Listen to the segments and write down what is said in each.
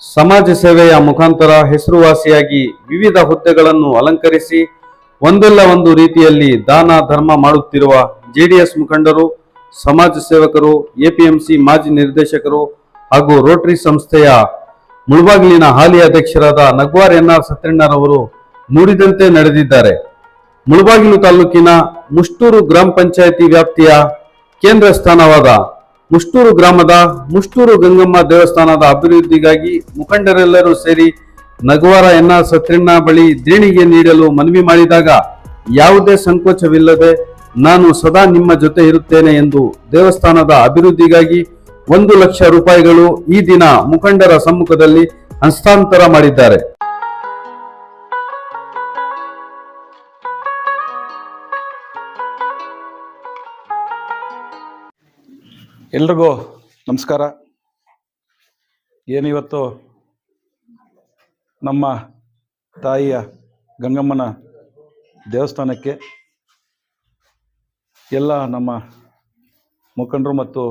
ಸಮಾಜ ಸೇವೆಯ ಮುಖಾಂತರ ಹೆಸರುವಾಸಿಯಾಗಿ ವಿವಿಧ ಹುದ್ದೆಗಳನ್ನು ಅಲಂಕರಿಸಿ ಒಂದಲ್ಲ ಒಂದು ರೀತಿಯಲ್ಲಿ ದಾನ, ಧರ್ಮ ಮಾಡುತ್ತಿರುವ ಜೆಡಿಎಸ್ ಮುಖಂಡರು, ಸಮಾಜ ಸೇವಕರು, ಎಪಿಎಂಸಿ ಮಾಜಿ ನಿರ್ದೇಶಕರು ಹಾಗೂ ರೋಟರಿ ಸಂಸ್ಥೆಯ ಮುಳಬಾಗಿಲಿನ ಹಾಲಿ ಅಧ್ಯಕ್ಷರಾದ ನಗ್ವಾರ್ ಎನ್ಆರ್ ಸತ್ಯಣ್ಣರವರು ನುಡಿದಂತೆ ನಡೆದಿದ್ದಾರೆ. ಮುಳಬಾಗಿಲು ತಾಲೂಕಿನ ಮುಷ್ಟೂರು ಗ್ರಾಮ ಪಂಚಾಯಿತಿ ವ್ಯಾಪ್ತಿಯ ಕೇಂದ್ರ ಸ್ಥಾನವಾದ ಮುಷ್ಟೂರು ಗ್ರಾಮದ ಮುಷ್ಟೂರು ಗಂಗಮ್ಮ ದೇವಸ್ಥಾನದ ಅಭಿವೃದ್ಧಿಗಾಗಿ ಮುಖಂಡರೆಲ್ಲರೂ ಸೇರಿ ನಗವಾರ ಎನ್ನ ಸತ್ಯಣ್ಣ ಬಳಿ ದೇಣಿಗೆ ನೀಡಲು ಮನವಿ ಮಾಡಿದಾಗ ಯಾವುದೇ ಸಂಕೋಚವಿಲ್ಲದೆ ನಾನು ಸದಾ ನಿಮ್ಮ ಜೊತೆ ಇರುತ್ತೇನೆ ಎಂದು ದೇವಸ್ಥಾನದ ಅಭಿವೃದ್ಧಿಗಾಗಿ ಒಂದು ಲಕ್ಷ ರೂಪಾಯಿಗಳು ಈ ದಿನ ಮುಖಂಡರ ಸಮ್ಮುಖದಲ್ಲಿ ಹಸ್ತಾಂತರ ಮಾಡಿದ್ದಾರೆ. ಎಲ್ರಿಗೂ ನಮಸ್ಕಾರ. ಏನಿವತ್ತು ನಮ್ಮ ತಾಯಿಯ ಗಂಗಮ್ಮನ ದೇವಸ್ಥಾನಕ್ಕೆ ಎಲ್ಲ ನಮ್ಮ ಮುಖಂಡರು ಮತ್ತು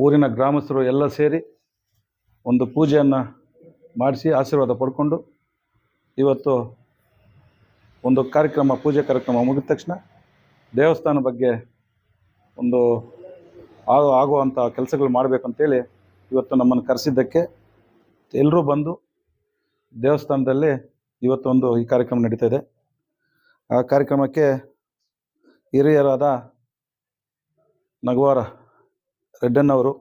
ಊರಿನ ಗ್ರಾಮಸ್ಥರು ಎಲ್ಲ ಸೇರಿ ಒಂದು ಪೂಜೆಯನ್ನು ಮಾಡಿಸಿ ಆಶೀರ್ವಾದ ಪಡ್ಕೊಂಡು ಇವತ್ತು ಒಂದು ಕಾರ್ಯಕ್ರಮ ಪೂಜೆ ಕಾರ್ಯಕ್ರಮ ಮುಗಿದ ತಕ್ಷಣ ದೇವಸ್ಥಾನ ಬಗ್ಗೆ ಒಂದು ಆಗೋ ಆಗುವಂಥ ಕೆಲಸಗಳು ಮಾಡಬೇಕಂತೇಳಿ ಇವತ್ತು ನಮ್ಮನ್ನು ಕರೆಸಿದ್ದಕ್ಕೆ ಎಲ್ಲರೂ ಬಂದು ದೇವಸ್ಥಾನದಲ್ಲಿ ಇವತ್ತೊಂದು ಈ ಕಾರ್ಯಕ್ರಮ ನಡೀತಾ ಇದೆ. ಆ ಕಾರ್ಯಕ್ರಮಕ್ಕೆ ಹಿರಿಯರಾದ ನಗವಾರ ರೆಡ್ಡನ್ನವರು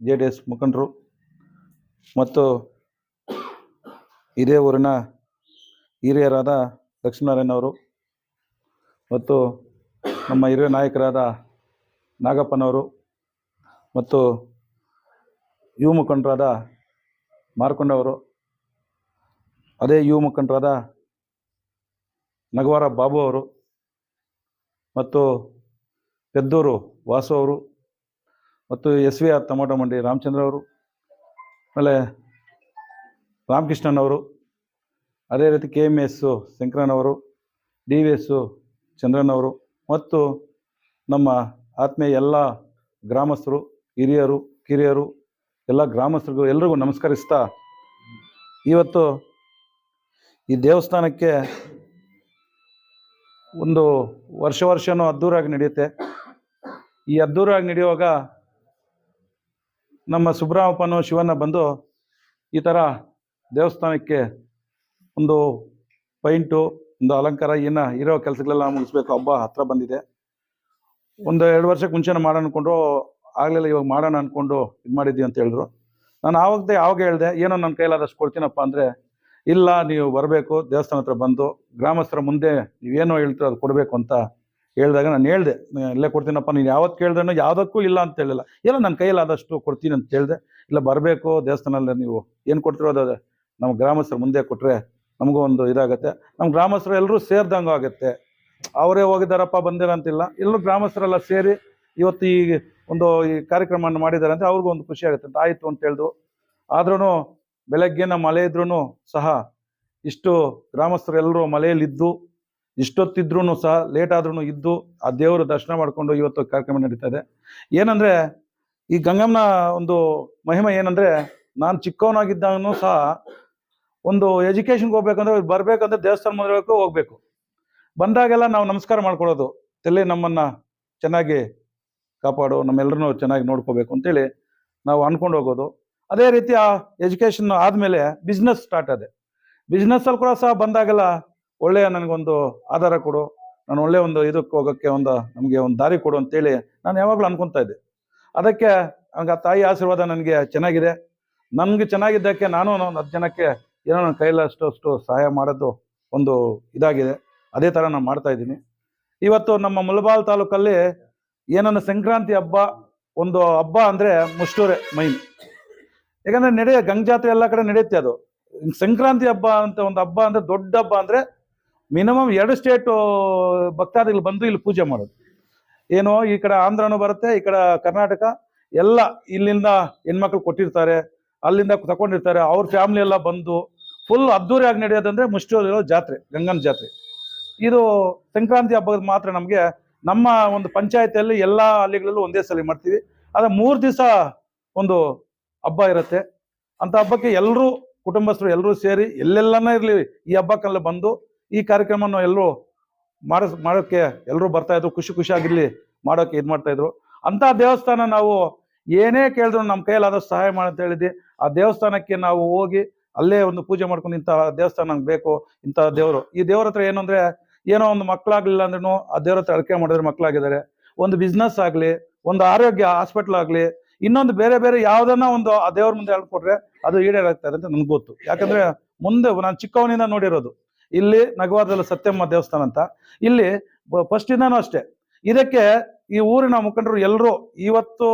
ಜೆ ಡಿ ಎಸ್ ಮುಖಂಡರು ಮತ್ತು ಇದೇ ಊರಿನ ಹಿರಿಯರಾದ ಲಕ್ಷ್ಮೀನಾರಾಯಣವರು ಮತ್ತು ನಮ್ಮ ಹಿರಿಯ ನಾಯಕರಾದ ನಾಗಪ್ಪನವರು ಮತ್ತು ಯುವ ಮುಖಂಡರಾದ ಮಾರ್ಕೊಂಡವರು, ಅದೇ ಯುವ ಮುಖಂಡರಾದ ನಗವಾರ ಬಾಬು ಅವರು ಮತ್ತು ಪೆದ್ದೂರು ವಾಸು ಅವರು ಮತ್ತು ಎಸ್ ವಿ ಆರ್ ಟೊಮೊಟೊ ಮಂಡಿ ರಾಮಚಂದ್ರ ಅವರು, ಆಮೇಲೆ ರಾಮಕೃಷ್ಣನ್ ಅವರು, ಅದೇ ರೀತಿ ಕೆ ಎಂ ಎಸ್ಸು ಶಂಕರನವರು ಡಿ ವಿ ಎಸ್ಸು ಚಂದ್ರನವರು ಮತ್ತು ನಮ್ಮ ಆತ್ಮೀಯ ಎಲ್ಲ ಗ್ರಾಮಸ್ಥರು, ಹಿರಿಯರು, ಕಿರಿಯರು, ಎಲ್ಲ ಗ್ರಾಮಸ್ಥರಿಗೂ ಎಲ್ರಿಗೂ ನಮಸ್ಕರಿಸ್ತಾ ಇವತ್ತು ಈ ದೇವಸ್ಥಾನಕ್ಕೆ ಒಂದು ವರ್ಷ ವರ್ಷನೂ ಅದ್ಧೂರಾಗಿ ನಡೆಯುತ್ತೆ. ಈ ಅದ್ದೂರಾಗಿ ನಡೆಯುವಾಗ ನಮ್ಮ ಸುಬ್ರಹ್ಮಪ್ಪನು ಶಿವಣ್ಣ ಬಂದು ಈ ಥರ ದೇವಸ್ಥಾನಕ್ಕೆ ಒಂದು ಪೈಂಟು, ಒಂದು ಅಲಂಕಾರ ಏನೋ ಇರೋ ಕೆಲಸಗಳೆಲ್ಲ ಮುಗಿಸ್ಬೇಕು. ಹಬ್ಬ ಹತ್ರ ಬಂದಿದೆ. ಒಂದು ಎರಡು ವರ್ಷಕ್ಕೆ ಮುಂಚೆನೇ ಮಾಡೋಣ ಅನ್ಕೊಂಡು ಆಗಲಿಲ್ಲ ಇವಾಗ ಮಾಡೋಣ ಅಂದ್ಕೊಂಡು ಇದು ಮಾಡಿದ್ವಿ ಅಂತ ಹೇಳಿದ್ರು. ನಾನು ಆವಾಗದೇ ಆವಾಗ ಹೇಳಿದೆ, ಏನೋ ನನ್ನ ಕೈಲಾದಷ್ಟು ಕೊಡ್ತೀನಪ್ಪ ಅಂದರೆ, ಇಲ್ಲ, ನೀವು ಬರಬೇಕು, ದೇವಸ್ಥಾನ ಹತ್ರ ಬಂದು, ಗ್ರಾಮಸ್ಥರ ಮುಂದೆ ನೀವೇನೋ ಹೇಳ್ತೀರೋ ಅದು ಕೊಡಬೇಕು ಅಂತ ಹೇಳಿದಾಗ ನಾನು ಹೇಳಿದೆ ಇಲ್ಲೇ ಕೊಡ್ತೀನಪ್ಪ, ನೀನು ಯಾವತ್ತು ಕೇಳಿದ್ರೂ ಯಾವುದಕ್ಕೂ ಇಲ್ಲ ಅಂತ ಹೇಳಿಲ್ಲ. ಏನೋ ನನ್ನ ಕೈಯಲ್ಲಾದಷ್ಟು ಕೊಡ್ತೀನಿ ಅಂತ ಹೇಳಿದೆ, ಇಲ್ಲ, ಬರಬೇಕು, ದೇವಸ್ಥಾನದಲ್ಲಿ ನೀವು ಏನು ಕೊಡ್ತಿರೋ ಅದು ನಮ್ಮ ಗ್ರಾಮಸ್ಥರ ಮುಂದೆ ಕೊಟ್ಟರೆ ನಮಗೂ ಒಂದು ಇದಾಗುತ್ತೆ ನಮ್ಮ ಗ್ರಾಮಸ್ಥರು ಎಲ್ಲರೂ ಸೇರಿದಂಗೂ ಆಗುತ್ತೆ ಅವರೇ ಹೋಗಿದ್ದಾರಪ್ಪ, ಬಂದಿರಂತಿಲ್ಲ. ಎಲ್ಲರೂ ಗ್ರಾಮಸ್ಥರೆಲ್ಲ ಸೇರಿ ಇವತ್ತು ಈ ಒಂದು ಈ ಕಾರ್ಯಕ್ರಮವನ್ನು ಮಾಡಿದ್ದಾರೆ ಅಂತ ಅವ್ರಿಗೂ ಒಂದು ಖುಷಿ ಆಗುತ್ತೆ ಅಂತ ಆಯಿತು ಅಂತ ಹೇಳ್ದು. ಆದ್ರೂ ಬೆಳಗ್ಗೆನ ಮಳೆ ಇದ್ರೂ ಸಹ ಇಷ್ಟು ಗ್ರಾಮಸ್ಥರೆಲ್ಲರೂ ಮಳೆಯಲ್ಲಿದ್ದು ಇಷ್ಟೊತ್ತಿದ್ರೂ ಸಹ ಲೇಟ್ ಆದ್ರೂ ಇದ್ದು ಆ ದೇವರ ದರ್ಶನ ಮಾಡಿಕೊಂಡು ಇವತ್ತು ಕಾರ್ಯಕ್ರಮ ನಡೀತಾ ಇದೆ. ಏನಂದ್ರೆ ಈ ಗಂಗಮ್ಮನ ಒಂದು ಮಹಿಮೆ ಏನಂದ್ರೆ ನಾನು ಚಿಕ್ಕವನಾಗಿದ್ದಾಗನೂ ಸಹ ಒಂದು ಎಜುಕೇಷನ್ಗೆ ಹೋಗ್ಬೇಕಂದ್ರೆ ಬರ್ಬೇಕಂದ್ರೆ ದೇವಸ್ಥಾನ ಹೋಗ್ಬೇಕು. ಬಂದಾಗೆಲ್ಲ ನಾವು ನಮಸ್ಕಾರ ಮಾಡ್ಕೊಳ್ಳೋದು. ತಲೆ ನಮ್ಮನ್ನ ಚೆನ್ನಾಗಿ ಕಾಪಾಡು ನಮ್ಮೆಲ್ಲರನ್ನೂ ಚೆನ್ನಾಗಿ ನೋಡ್ಕೋಬೇಕು ಅಂತೇಳಿ ನಾವು ಅಂದ್ಕೊಂಡು ಹೋಗೋದು. ಅದೇ ರೀತಿ ಆ ಎಜುಕೇಶನ್ ಆದಮೇಲೆ ಬಿಸ್ನೆಸ್ ಸ್ಟಾರ್ಟ್ ಆದೆ. ಬಿಸ್ನೆಸ್ಸಲ್ಲಿ ಕೂಡ ಸಹ ಬಂದಾಗೆಲ್ಲ ಒಳ್ಳೆಯ ನನಗೊಂದು ಆಧಾರ ಕೊಡು. ನಾನು ಒಳ್ಳೆಯ ಒಂದು ಇದಕ್ಕೆ ಹೋಗೋಕ್ಕೆ ಒಂದು ನಮಗೆ ಒಂದು ದಾರಿ ಕೊಡು ಅಂತೇಳಿ ನಾನು ಯಾವಾಗಲೂ ಅನ್ಕೊತಾ ಇದ್ದೆ. ಅದಕ್ಕೆ ನನಗೆ ಆ ತಾಯಿ ಆಶೀರ್ವಾದ ನನಗೆ ಚೆನ್ನಾಗಿದೆ. ನನಗೆ ಚೆನ್ನಾಗಿದ್ದಕ್ಕೆ ನಾನು ಒಂದು ಹತ್ತು ಜನಕ್ಕೆ ಏನೋ ನನ್ನ ಕೈಲಷ್ಟು ಅಷ್ಟು ಸಹಾಯ ಮಾಡೋದು ಒಂದು ಇದಾಗಿದೆ. ಅದೇ ಥರ ನಾನು ಮಾಡ್ತಾ ಇದ್ದೀನಿ. ಇವತ್ತು ನಮ್ಮ ಮುಲಬಾಲ್ ತಾಲೂಕಲ್ಲಿ ಏನನ್ನ ಸಂಕ್ರಾಂತಿ ಹಬ್ಬ, ಒಂದು ಹಬ್ಬ ಅಂದರೆ ಮುಷ್ಟೂರೆ, ಮೈನ್. ಯಾಕಂದರೆ ನಡೆಯ ಗಂಗ ಜಾತ್ರೆ ಎಲ್ಲ ಕಡೆ ನಡೆಯುತ್ತೆ ಅದು. ಸಂಕ್ರಾಂತಿ ಹಬ್ಬ ಅಂತ ಒಂದು ಹಬ್ಬ ಅಂದ್ರೆ ದೊಡ್ಡ ಹಬ್ಬ ಅಂದ್ರೆ ಮಿನಿಮಮ್ ಎರಡು ಸ್ಟೇಟ್ ಭಕ್ತಾದಿಗಳು ಬಂದು ಇಲ್ಲಿ ಪೂಜೆ ಮಾಡೋದು. ಏನು ಈ ಕಡೆ ಆಂಧ್ರನೂ ಬರುತ್ತೆ, ಈ ಕಡೆ ಕರ್ನಾಟಕ, ಎಲ್ಲ ಇಲ್ಲಿಂದ ಹೆಣ್ಮಕ್ಳು ಕೊಟ್ಟಿರ್ತಾರೆ, ಅಲ್ಲಿಂದ ತಗೊಂಡಿರ್ತಾರೆ ಅವ್ರ ಫ್ಯಾಮಿಲಿ ಎಲ್ಲ ಬಂದು ಫುಲ್ ಅದ್ದೂರಿಯಾಗಿ ನಡೆಯೋದಂದ್ರೆ ಮುಷ್ಟೂರಿರೋ ಜಾತ್ರೆ, ಗಂಗನ ಜಾತ್ರೆ. ಇದು ಸಂಕ್ರಾಂತಿ ಹಬ್ಬದ ಮಾತ್ರ ನಮಗೆ ನಮ್ಮ ಒಂದು ಪಂಚಾಯತಿಯಲ್ಲಿ ಎಲ್ಲ ಹಳ್ಳಿಗಳಲ್ಲೂ ಒಂದೇ ಸಲ ಮಾಡ್ತೀವಿ. ಆದರೆ ಮೂರು ದಿವಸ ಒಂದು ಹಬ್ಬ ಇರುತ್ತೆ. ಅಂತ ಹಬ್ಬಕ್ಕೆ ಎಲ್ಲರೂ ಕುಟುಂಬಸ್ಥರು ಎಲ್ಲರೂ ಸೇರಿ ಎಲ್ಲೆಲ್ಲನೇ ಇರಲಿ ಈ ಹಬ್ಬಕ್ಕೆಲ್ಲ ಬಂದು ಈ ಕಾರ್ಯಕ್ರಮವನ್ನು ಎಲ್ಲರೂ ಮಾಡಿಸ್, ಮಾಡೋಕ್ಕೆ ಎಲ್ಲರೂ ಬರ್ತಾ ಇದ್ರು, ಖುಷಿ ಖುಷಿಯಾಗಿರಲಿ ಮಾಡೋಕೆ ಇದು ಮಾಡ್ತಾ ಇದ್ರು. ಅಂತ ದೇವಸ್ಥಾನ ನಾವು ಏನೇ ಕೇಳಿದ್ರು ನಮ್ಮ ಕೈಯಲ್ಲಾದಷ್ಟು ಸಹಾಯ ಮಾಡಿ ಅಂತ ಹೇಳಿದ್ವಿ. ಆ ದೇವಸ್ಥಾನಕ್ಕೆ ನಾವು ಹೋಗಿ ಅಲ್ಲೇ ಒಂದು ಪೂಜೆ ಮಾಡ್ಕೊಂಡು ಇಂಥ ದೇವಸ್ಥಾನ ನಂಗೆ ಬೇಕು, ಇಂಥ ದೇವರು. ಈ ದೇವ್ರ ಹತ್ರ ಏನು ಅಂದ್ರೆ ಏನೋ ಒಂದು ಮಕ್ಕಳಾಗ್ಲಿಲ್ಲ ಅಂದ್ರೂ ದೇವ್ರ ಹತ್ರ ಅಳಕೆ ಮಾಡಿದ್ರೆ ಮಕ್ಕಳಾಗಿದ್ದಾರೆ. ಒಂದು ಬಿಸ್ನೆಸ್ ಆಗಲಿ, ಒಂದು ಆರೋಗ್ಯ ಹಾಸ್ಪಿಟ್ಲ್ ಆಗಲಿ, ಇನ್ನೊಂದು ಬೇರೆ ಬೇರೆ ಯಾವ್ದನ್ನ ಒಂದು ಆ ದೇವ್ರ ಮುಂದೆ ಹೇಳ್ಕೊಟ್ರೆ ಅದು ಈಡೇರಾಗ್ತಾರೆ ಅಂತ ನನ್ಗೆ ಗೊತ್ತು. ಯಾಕಂದ್ರೆ ಮುಂದೆ ನಾನು ಚಿಕ್ಕವನಿಂದ ನೋಡಿರೋದು. ಇಲ್ಲಿ ನಗವಾರದಲ್ಲಿ ಸತ್ಯಮ್ಮ ದೇವಸ್ಥಾನ ಅಂತ. ಇಲ್ಲಿ ಫಸ್ಟ್ ಇಂದಾನು ಅಷ್ಟೇ. ಇದಕ್ಕೆ ಈ ಊರಿನ ಮುಖಂಡರು ಎಲ್ಲರೂ ಇವತ್ತು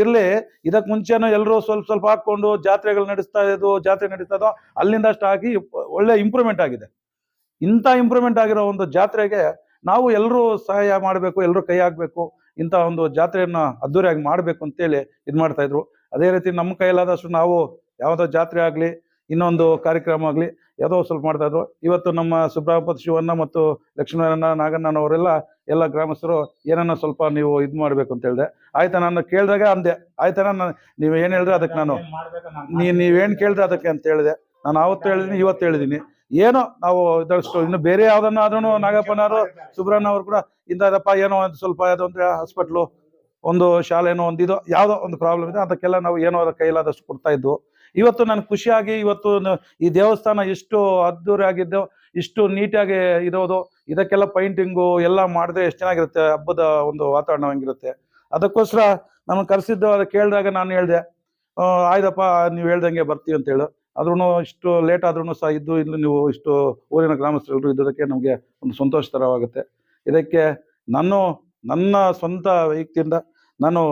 ಇರ್ಲಿ ಇದಕ್ಕೆ ಮುಂಚೆನೂ ಎಲ್ಲರೂ ಸ್ವಲ್ಪ ಸ್ವಲ್ಪ ಹಾಕೊಂಡು ಜಾತ್ರೆಗಳು ನಡೆಸ್ತಾ ಇದ್ದು ಜಾತ್ರೆ ನಡೀತಾ ಇದ್ದೋ ಅಲ್ಲಿಂದ ಅಷ್ಟು ಆಗಿ ಒಳ್ಳೆ ಇಂಪ್ರೂವ್ಮೆಂಟ್ ಆಗಿದೆ. ಇಂಥ ಇಂಪ್ರೂವ್ಮೆಂಟ್ ಆಗಿರೋ ಒಂದು ಜಾತ್ರೆಗೆ ನಾವು ಎಲ್ಲರೂ ಸಹಾಯ ಮಾಡಬೇಕು ಎಲ್ಲರೂ ಕೈ ಹಾಕಬೇಕು ಇಂಥ ಒಂದು ಜಾತ್ರೆಯನ್ನು ಅದ್ದೂರಿಯಾಗಿ ಮಾಡಬೇಕು ಅಂತೇಳಿ ಇದು ಮಾಡ್ತಾ ಇದ್ರು. ಅದೇ ರೀತಿ ನಮ್ಮ ಕೈಲಾದಷ್ಟು ನಾವು ಯಾವುದೋ ಜಾತ್ರೆ ಆಗಲಿ ಇನ್ನೊಂದು ಕಾರ್ಯಕ್ರಮ ಆಗಲಿ ಯಾವುದೋ ಸ್ವಲ್ಪ ಮಾಡ್ತಾ ಇದ್ರು. ಇವತ್ತು ನಮ್ಮ ಸುಬ್ರಹ್ಮಪತಿ ಶಿವಣ್ಣ ಮತ್ತು ಲಕ್ಷ್ಮೀನಾರಾಯಣ ನಾಗಣ್ಣನವರೆಲ್ಲ ಎಲ್ಲ ಗ್ರಾಮಸ್ಥರು ಏನನ್ನ ಸ್ವಲ್ಪ ನೀವು ಇದು ಮಾಡಬೇಕು ಅಂತ ಹೇಳಿದೆ. ಆಯ್ತಾ ನಾನು ಕೇಳಿದಾಗ ಅಂದೆ. ಆಯ್ತಾ ನಾನು ನೀವು ಏನು ಹೇಳಿದ್ರೆ ಅದಕ್ಕೆ ನಾನು ನೀ ನೀವೇನು ಕೇಳಿದ್ರೆ ಅದಕ್ಕೆ ಅಂತ ಹೇಳಿದೆ. ನಾನು ಆವತ್ತು ಹೇಳಿದ್ದೀನಿ ಇವತ್ತು ಹೇಳಿದೀನಿ. ಏನೋ ನಾವು ಇದಷ್ಟು ಇನ್ನು ಬೇರೆ ಯಾವ್ದನ್ನ ಆದ್ರೂ ನಾಗಪ್ಪನವರು ಸುಬ್ರಹ್ಮಣ್ಯ ಅವರು ಕೂಡ ಇಂಥದಪ್ಪ ಏನೋ ಒಂದು ಸ್ವಲ್ಪ ಅಂದ್ರೆ ಹಾಸ್ಪಿಟ್ಲು ಒಂದು ಶಾಲೆನೋ ಇದು ಯಾವುದೋ ಒಂದು ಪ್ರಾಬ್ಲಮ್ ಇದೆ, ಅದಕ್ಕೆಲ್ಲ ನಾವು ಏನೋ ಅದ ಕೈಲಾದಷ್ಟು ಕೊಡ್ತಾ ಇದ್ವು. ಇವತ್ತು ನಾನು ಖುಷಿಯಾಗಿ ಇವತ್ತು ಈ ದೇವಸ್ಥಾನ ಎಷ್ಟು ಅದ್ದೂರಿ ಆಗಿದ್ದು, ಇಷ್ಟು ನೀಟಾಗಿ ಇರೋದು, ಇದಕ್ಕೆಲ್ಲ ಪೈಂಟಿಂಗು ಎಲ್ಲ ಮಾಡಿದ್ರೆ ಎಷ್ಟು ಚೆನ್ನಾಗಿರುತ್ತೆ, ಹಬ್ಬದ ಒಂದು ವಾತಾವರಣ ಹಂಗಿರುತ್ತೆ. ಅದಕ್ಕೋಸ್ಕರ ನಾನು ಕರೆಸಿದ್ದು, ಅದು ಕೇಳಿದಾಗ ನಾನು ಹೇಳಿದೆ ಆಯ್ದಪ್ಪ ನೀವು ಹೇಳ್ದಂಗೆ ಬರ್ತೀವಿ ಅಂತ ಆದ್ರೂ ಇಷ್ಟು ಲೇಟ್ ಆದ್ರೂ ಸಹ ಇದ್ದು ಇಲ್ಲಿ ನೀವು ಇಷ್ಟು ಊರಿನ ಗ್ರಾಮಸ್ಥರೆಲ್ಲರೂ ಇದ್ದದಕ್ಕೆ ನಮಗೆ ಒಂದು ಸಂತೋಷಕರವಾಗುತ್ತೆ ಇದಕ್ಕೆ ನಾನು ನನ್ನ ಸ್ವಂತ ವ್ಯಕ್ತಿಯಿಂದ ನಾನು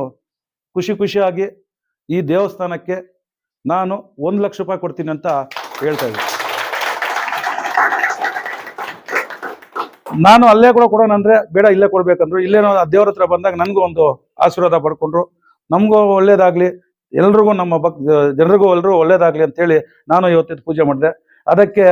ಖುಷಿ ಖುಷಿಯಾಗಿ ಈ ದೇವಸ್ಥಾನಕ್ಕೆ ನಾನು ಒಂದು ಲಕ್ಷ ರೂಪಾಯಿ ಕೊಡ್ತೀನಿ ಅಂತ ಹೇಳ್ತಾ ಇದ್ದೀನಿ. ನಾನು ಅಲ್ಲೇ ಕೂಡ ಕೊಡೋಣ ಅಂದ್ರೆ ಬೇಡ, ಇಲ್ಲೇ ಕೊಡ್ಬೇಕಂದ್ರು. ಇಲ್ಲೇನೋ ದೇವ್ರ ಹತ್ರ ಬಂದಾಗ ನನಗೂ ಒಂದು ಆಶೀರ್ವಾದ ಪಡ್ಕೊಂಡ್ರು. ನಮಗೂ ಒಳ್ಳೇದಾಗ್ಲಿ. ಎಲ್ರಿಗೂ ನಮ್ಮ ಭಕ್, ಜನರಿಗೂ ಎಲ್ರಿಗೂ ಒಳ್ಳೇದಾಗ್ಲಿ ಅಂತೇಳಿ ನಾನು ಇವತ್ತಿದ್ದು ಪೂಜೆ ಮಾಡಿದೆ. ಅದಕ್ಕೆ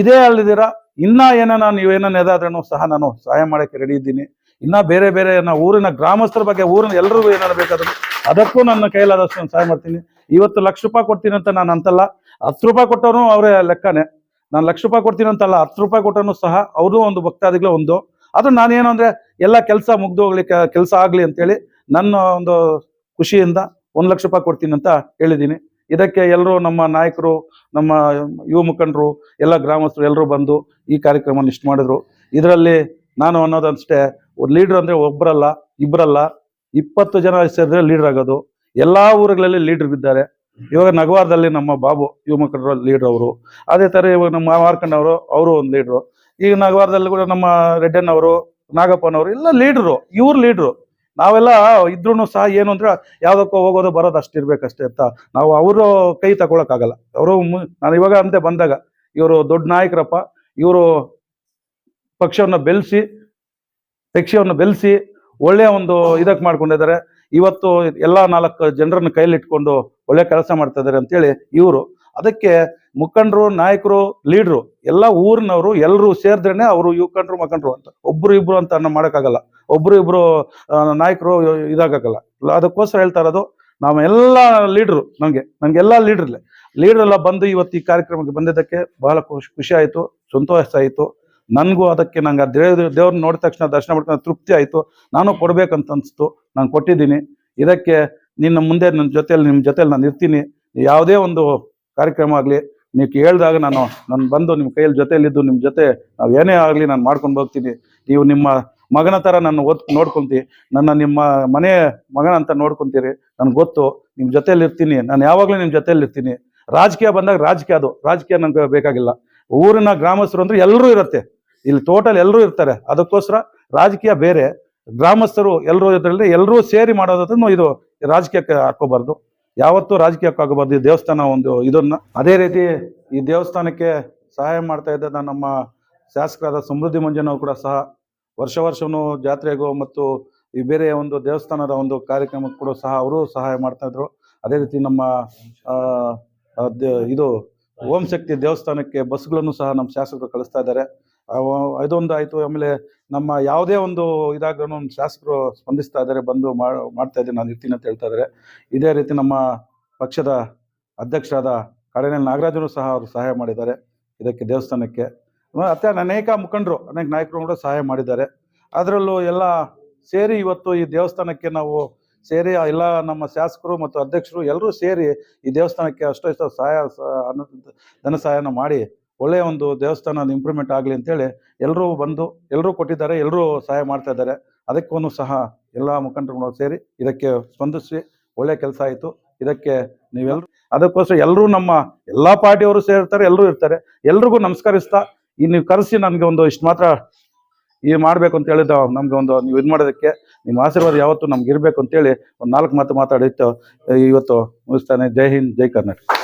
ಇದೇ ಅಲ್ಲದಿರ ಇನ್ನ ನಾನು ನೀವೇನ ಎದಾದ್ರೂ ಸಹ ನಾನು ಸಹಾಯ ಮಾಡೋಕ್ಕೆ ರೆಡಿ ಇದ್ದೀನಿ. ಇನ್ನ ಬೇರೆ ಬೇರೆ ನಾವು ಊರಿನ ಗ್ರಾಮಸ್ಥರ ಬಗ್ಗೆ ಊರಿನ ಎಲ್ರಿಗೂ ಏನಾದ್ರು ಬೇಕಾದ್ರೂ ಅದಕ್ಕೂ ನನ್ನ ಕೈಲಾದಷ್ಟು ನಾನು ಸಹಾಯ ಮಾಡ್ತೀನಿ. ಇವತ್ತು ಲಕ್ಷ ರೂಪಾಯಿ ಕೊಡ್ತೀನಿ ಅಂತ ನಾನು ಅಂತಲ್ಲ, ಹತ್ತು ರೂಪಾಯಿ ಕೊಟ್ಟವನು ಅವರೇ ಲೆಕ್ಕನೇ. ನಾನು ಲಕ್ಷ ರೂಪಾಯಿ ಕೊಡ್ತೀನಿ ಅಂತಲ್ಲ, ಹತ್ತು ರೂಪಾಯಿ ಕೊಟ್ಟನು ಸಹ ಅವರು ಒಂದು ಭಕ್ತಾದಿಗಳು ಒಂದು. ಅದು ನಾನೇನು ಅಂದ್ರೆ ಎಲ್ಲ ಕೆಲಸ ಮುಗ್ದು ಹೋಗ್ಲಿ ಕೆಲಸ ಆಗಲಿ ಅಂತೇಳಿ ನನ್ನ ಒಂದು ಖುಷಿಯಿಂದ ಒಂದು ಲಕ್ಷ ರೂಪಾಯಿ ಕೊಡ್ತೀನಿ ಅಂತ ಹೇಳಿದ್ದೀನಿ. ಇದಕ್ಕೆ ಎಲ್ಲರೂ ನಮ್ಮ ನಾಯಕರು, ನಮ್ಮ ಯುವ ಮುಖಂಡರು, ಎಲ್ಲ ಗ್ರಾಮಸ್ಥರು ಎಲ್ಲರೂ ಬಂದು ಈ ಕಾರ್ಯಕ್ರಮ ಇಷ್ಟು ಮಾಡಿದ್ರು. ಇದರಲ್ಲಿ ನಾನು ಅನ್ನೋದಷ್ಟೇ ಲೀಡರ್ ಅಂದ್ರೆ ಒಬ್ಬರಲ್ಲ ಇಬ್ಬರಲ್ಲ ಇಪ್ಪತ್ತು ಜನ ಸೇರಿದ್ರೆ ಲೀಡರ್ ಆಗೋದು. ಎಲ್ಲಾ ಊರುಗಳಲ್ಲಿ ಲೀಡರ್ ಇದ್ದಾರೆ. ಇವಾಗ ನಗವಾರದಲ್ಲಿ ನಮ್ಮ ಬಾಬು, ಯುವ ಮುಖಂಡರು ಲೀಡರ್ ಅವರು. ಅದೇ ತರ ಇವಾಗ ನಮ್ಮ ಮಾರ್ಕಂಡವರು ಅವರು ಒಂದು ಲೀಡ್ರು ಈಗ ನಗವಾರದಲ್ಲಿ ಕೂಡ ನಮ್ಮ ರೆಡ್ಡಣ್ಣವರು, ನಾಗಪ್ಪನವರು ಎಲ್ಲ ಲೀಡ್ರು ಇವ್ರು ಲೀಡ್ರು ನಾವೆಲ್ಲ ಇದ್ರೂ ಸಹ ಏನು ಅಂದ್ರೆ ಯಾವ್ದಕ್ಕೋ ಹೋಗೋದು ಬರೋದು ಅಷ್ಟು ಅಷ್ಟೇ ಅಂತ ನಾವು ಅವರು ಕೈ ತಗೊಳಕ್ಕಾಗಲ್ಲ. ಅವರು ನಾನು ಇವಾಗ ಅಂತೆ ಬಂದಾಗ ಇವರು ದೊಡ್ಡ ನಾಯಕರಪ್ಪ, ಇವರು ಪಕ್ಷವನ್ನು ಬೆಳೆಸಿ ಪಕ್ಷವನ್ನು ಬೆಳೆಸಿ ಒಳ್ಳೆಯ ಒಂದು ಇದಕ್ಕೆ ಮಾಡ್ಕೊಂಡಿದ್ದಾರೆ. ಇವತ್ತು ಎಲ್ಲಾ ನಾಲ್ಕು ಜನರನ್ನ ಕೈಲಿಟ್ಕೊಂಡು ಒಳ್ಳೆ ಕೆಲಸ ಮಾಡ್ತಾ ಇದ್ದಾರೆ ಅಂತೇಳಿ ಇವರು ಅದಕ್ಕೆ ಮುಖಂಡರು, ನಾಯಕರು, ಲೀಡ್ರು, ಎಲ್ಲ ಊರಿನವರು ಎಲ್ಲರೂ ಸೇರಿದ್ರೇನೆ ಅವರು ಯುವಕಂಡ್ರು ಮುಖಂಡರು ಅಂತ. ಒಬ್ರು ಇಬ್ರು ಅಂತ ನಾವು ಮಾಡೋಕ್ಕಾಗಲ್ಲ. ಒಬ್ರು ಇಬ್ರು ನಾಯಕರು ಇದಾಗಲ್ಲ ಅದಕ್ಕೋಸ್ಕರ ಹೇಳ್ತಾ ಇರೋದು, ನಾವು ಎಲ್ಲ ಲೀಡ್ರು ನಮಗೆ, ನಮ್ಗೆ ಎಲ್ಲ ಲೀಡರ್ ಲೀಡರ್ ಎಲ್ಲ ಬಂದು ಇವತ್ತು ಈ ಕಾರ್ಯಕ್ರಮಕ್ಕೆ ಬಂದಿದ್ದಕ್ಕೆ ಬಹಳ ಖುಷಿ ಖುಷಿ ಆಯ್ತು, ಸಂತೋಷ ಆಯಿತು. ನನಗೂ ಅದಕ್ಕೆ ನಂಗೆ ಆ ದೇವ್ರ ದೇವ್ರನ್ನ ನೋಡಿದ ತಕ್ಷಣ ದರ್ಶನ ಮಾಡ್ಕೊಂಡು ತೃಪ್ತಿ ಆಯಿತು. ನಾನು ಕೊಡ್ಬೇಕಂತ ಅನ್ಸ್ತು. ನಾನು ಕೊಟ್ಟಿದ್ದೀನಿ. ಇದಕ್ಕೆ ನಿನ್ನ ಮುಂದೆ ನನ್ನ ಜೊತೆಯಲ್ಲಿ, ನಿಮ್ಮ ಜೊತೆಯಲ್ಲಿ ನಾನು ಇರ್ತೀನಿ. ಯಾವುದೇ ಒಂದು ಕಾರ್ಯಕ್ರಮ ಆಗಲಿ, ನೀವು ಕೇಳಿದಾಗ ನಾನು ನಾನು ಬಂದು ನಿಮ್ಮ ಕೈಯಲ್ಲಿ ಜೊತೆಯಲ್ಲಿದ್ದು, ನಿಮ್ಮ ಜೊತೆ ನಾವು ಏನೇ ಆಗಲಿ ನಾನು ಮಾಡ್ಕೊಂಡು ಹೋಗ್ತೀನಿ. ನೀವು ನಿಮ್ಮ ಮಗನ ಥರ ನನ್ನ ಓದ್, ನೋಡ್ಕೊಂತಿ. ನನ್ನ ನಿಮ್ಮ ಮನೆ ಮಗನ ಅಂತ ನೋಡ್ಕೊಂತೀರಿ. ನನಗೆ ಗೊತ್ತು ನಿಮ್ಮ ಜೊತೆಯಲ್ಲಿ ಇರ್ತೀನಿ ನಾನು ಯಾವಾಗಲೂ ನಿಮ್ಮ ಜೊತೆಯಲ್ಲಿ ಇರ್ತೀನಿ ರಾಜಕೀಯ ಬಂದಾಗ ರಾಜಕೀಯ ಅದು. ರಾಜಕೀಯ ನನಗೆ ಬೇಕಾಗಿಲ್ಲ. ಊರಿನ ಗ್ರಾಮಸ್ಥರು ಅಂದ್ರೆ ಎಲ್ಲರೂ ಇರುತ್ತೆ. ಇಲ್ಲಿ ಟೋಟಲ್ ಎಲ್ಲರೂ ಇರ್ತಾರೆ. ಅದಕ್ಕೋಸ್ಕರ ರಾಜಕೀಯ ಬೇರೆ. ಗ್ರಾಮಸ್ಥರು ಎಲ್ಲರೂ ಇದರಲ್ಲಿ ಎಲ್ಲರೂ ಸೇರಿ ಮಾಡೋದನ್ನು ಇದು ರಾಜಕೀಯಕ್ಕೆ ಹಾಕೋಬಾರ್ದು. ಯಾವತ್ತೂ ರಾಜಕೀಯಕ್ಕೆ ಆಗಬಾರ್ದು ಈ ದೇವಸ್ಥಾನ ಒಂದು ಇದನ್ನ. ಅದೇ ರೀತಿ ಈ ದೇವಸ್ಥಾನಕ್ಕೆ ಸಹಾಯ ಮಾಡ್ತಾ ಇದ್ದ ನಮ್ಮ ಶಾಸಕರಾದ ಸಮೃದ್ಧಿ ಮಂಜನವರು ಕೂಡ ಸಹ ವರ್ಷ ವರ್ಷವೂ ಜಾತ್ರೆಗೂ ಮತ್ತು ಈ ಬೇರೆ ಒಂದು ದೇವಸ್ಥಾನದ ಒಂದು ಕಾರ್ಯಕ್ರಮಕ್ಕೆ ಕೂಡ ಸಹ ಅವರು ಸಹಾಯ ಮಾಡ್ತಾ ಇದ್ರು. ಅದೇ ರೀತಿ ನಮ್ಮ ಇದು ಓಂ ಶಕ್ತಿ ದೇವಸ್ಥಾನಕ್ಕೆ ಬಸ್ಗಳನ್ನು ಸಹ ನಮ್ಮ ಶಾಸಕರು ಕಳಿಸ್ತಾ ಇದ್ದಾರೆ. ಅವ- ಇದೊಂದು ಆಯ್ತು. ಆಮೇಲೆ ನಮ್ಮ ಯಾವುದೇ ಒಂದು ಇದಾಗ ಒಂದು ಶಾಸಕರು ಸ್ಪಂದಿಸ್ತಾ ಇದ್ದಾರೆ, ಬಂದು ಮಾಡ್ತಾ ಇದ್ದೀನಿ ನಾನು ಇರ್ತೀನಿ ಅಂತ ಹೇಳ್ತಾ ಇದ್ದಾರೆ. ಇದೇ ರೀತಿ ನಮ್ಮ ಪಕ್ಷದ ಅಧ್ಯಕ್ಷರಾದ ಕಡೆನಲ್ಲಿ ನಾಗರಾಜನು ಸಹ ಅವರು ಸಹಾಯ ಮಾಡಿದ್ದಾರೆ ಇದಕ್ಕೆ ದೇವಸ್ಥಾನಕ್ಕೆ. ಮತ್ತೆ ಅನೇಕ ಮುಖಂಡರು, ಅನೇಕ ನಾಯಕರು ಕೂಡ ಸಹಾಯ ಮಾಡಿದ್ದಾರೆ. ಅದರಲ್ಲೂ ಎಲ್ಲ ಸೇರಿ ಇವತ್ತು ಈ ದೇವಸ್ಥಾನಕ್ಕೆ ನಾವು ಸೇರಿ ಎಲ್ಲ ನಮ್ಮ ಶಾಸಕರು ಮತ್ತು ಅಧ್ಯಕ್ಷರು ಎಲ್ಲರೂ ಸೇರಿ ಈ ದೇವಸ್ಥಾನಕ್ಕೆ ಅಷ್ಟೋ ಸಹಾಯ ಧನ ಸಹಾಯನ ಮಾಡಿ ಒಳ್ಳೆಯ ಒಂದು ದೇವಸ್ಥಾನ ಇಂಪ್ರೂವ್ಮೆಂಟ್ ಆಗಲಿ ಅಂತೇಳಿ ಎಲ್ಲರೂ ಬಂದು ಎಲ್ಲರೂ ಕೊಟ್ಟಿದ್ದಾರೆ ಎಲ್ಲರೂ ಸಹಾಯ ಮಾಡ್ತಾ ಇದ್ದಾರೆ. ಅದಕ್ಕೂ ಸಹ ಎಲ್ಲ ಮುಖಂಡರುಗಳು ಸೇರಿ ಇದಕ್ಕೆ ಸ್ಪಂದಿಸಿ ಒಳ್ಳೆಯ ಕೆಲಸ ಆಯಿತು. ಇದಕ್ಕೆ ನೀವೆಲ್ಲರೂ ಅದಕ್ಕೋಸ್ಕರ ಎಲ್ಲರೂ ನಮ್ಮ ಎಲ್ಲ ಪಾರ್ಟಿಯವರು ಸೇರ್ತಾರೆ ಎಲ್ಲರೂ ಇರ್ತಾರೆ. ಎಲ್ರಿಗೂ ನಮಸ್ಕರಿಸ್ತಾ, ಈ ನೀವು ಕರೆಸಿ ನನಗೆ ಒಂದು ಇಷ್ಟು ಮಾತ್ರ ಈ ಮಾಡಬೇಕು ಅಂತ ಹೇಳಿದ ನಮಗೆ ಒಂದು ನೀವು ಇದು ಮಾಡೋದಕ್ಕೆ, ನಿಮ್ಮ ಆಶೀರ್ವಾದ ಯಾವತ್ತು ನಮ್ಗೆ ಇರಬೇಕು ಅಂತೇಳಿ ಒಂದು ನಾಲ್ಕು ಮಾತು ಮಾತಾಡಿತ್ತು ಇವತ್ತು ಮುಗಿಸ್ತಾನೆ. ಜೈ ಹಿಂದ್, ಜೈ ಕರ್ನಾಟಕ.